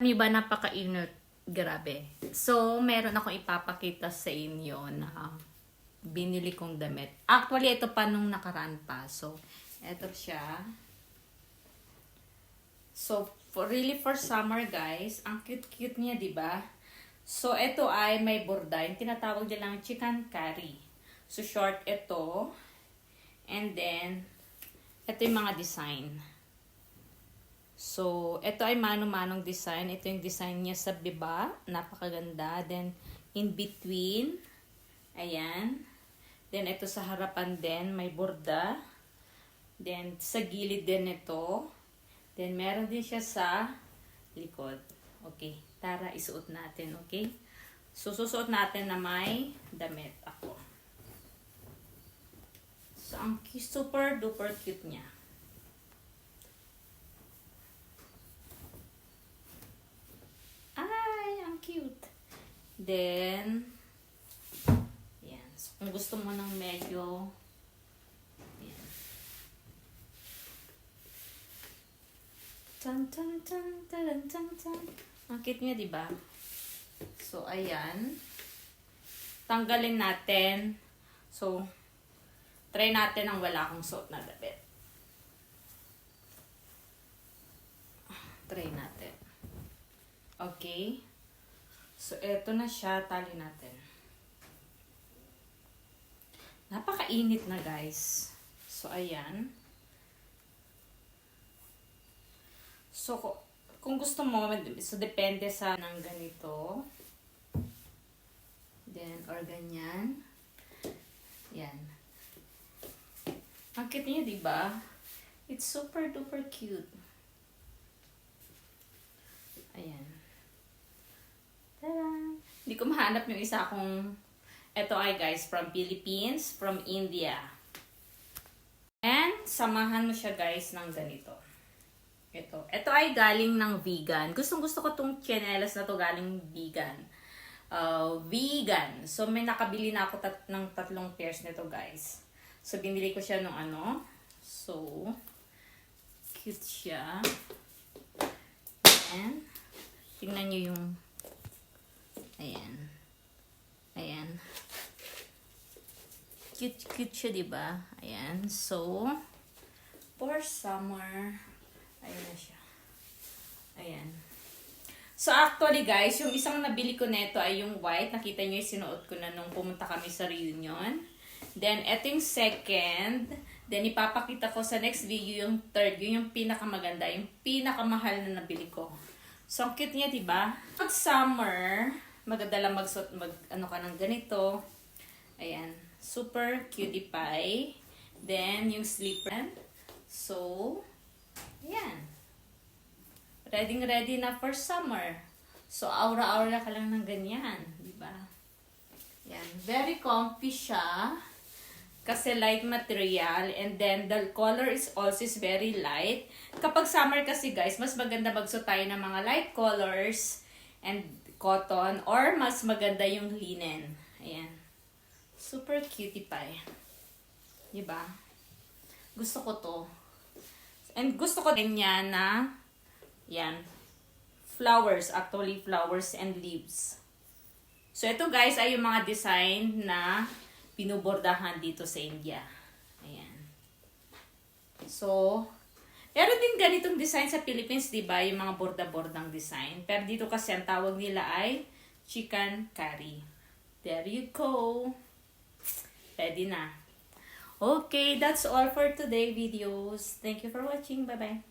Ano ba napakainit? Grabe. So, meron akong ipapakita sa inyo na binili kong damit. Actually, ito pa nung nakaraan pa. So, ito siya. So, for, really for summer, guys, ang cute-cute niya, di ba? So, ito ay may borda. Yung tinatawag nilang chicken curry. So, short ito. And then, ito yung mga design. So, ito ay mano-manong design. Ito yung design niya sa biba. Napakaganda. Then, in between, ayan. Then, ito sa harapan din, may borda. Then, sa gilid din ito. Then, meron din siya sa likod. Okay. Tara, isuot natin. Okay? So, susuot natin na may damit ako. So, ang super duper cute niya. Ay, ang cute. Then, yan. So, kung gusto mo ng medyo, yan. Tan, tan, tan, tan, tan, tan. Ang cute niya, di ba? So, ayan. Tanggalin natin. So, try natin ang wala akong suot na damit. Try natin. Okay. So, eto na siya. Tali natin. Napakainit na, guys. So, ayan. So, ku- kung gusto mo, so, depende sa ng ganito. Then, or ganyan. Yan. Ang cute niya, di ba? It's super duper cute. Ayan. Tada! Hindi ko mahanap yung isa kong... Ito ay guys, from Philippines, from India. And, samahan mo siya guys ng ganito. Ito. Ito ay galing ng vegan. Gustong gusto ko tong chinelas na to galing vegan. Uh, vegan. So, may nakabili na ako tat ng tatlong pairs nito guys. So, binili ko siya nung ano. So, cute siya. Ayan. Tingnan nyo yung... Ayan. Ayan. Cute, cute siya, di ba? Ayan. So, for summer, ayan na siya. Ayan. So, actually, guys, yung isang nabili ko neto ay yung white. Nakita nyo yung sinuot ko na nung pumunta kami sa reunion. Then, eto second. Then, ipapakita ko sa next video yung third. Yun yung pinakamaganda. Yung pinakamahal na nabili ko. So, ang cute niya, di ba? Pag summer, maganda lang magsuot, mag, ano ka ng ganito. Ayan. Super cutie pie. Then, yung slipper. So, ayan. Ready ready na for summer. So, aura-aura ka lang ng ganyan. Di ba? Yan. Very comfy siya. Kasi light material. And then, the color is also is very light. Kapag summer kasi guys, mas maganda magsuot tayo ng mga light colors and cotton. Or mas maganda yung linen. Ayan. Super cutie pie. Diba? Gusto ko to. And gusto ko din yan na yan. Flowers. Actually, flowers and leaves. So, ito guys ay yung mga design na pinubordahan dito sa India. Ayan. So, meron din ganitong design sa Philippines, di ba? Yung mga borda-bordang design. Pero dito kasi ang tawag nila ay chicken curry. There you go. Ready na. Okay, that's all for today videos. Thank you for watching. Bye-bye.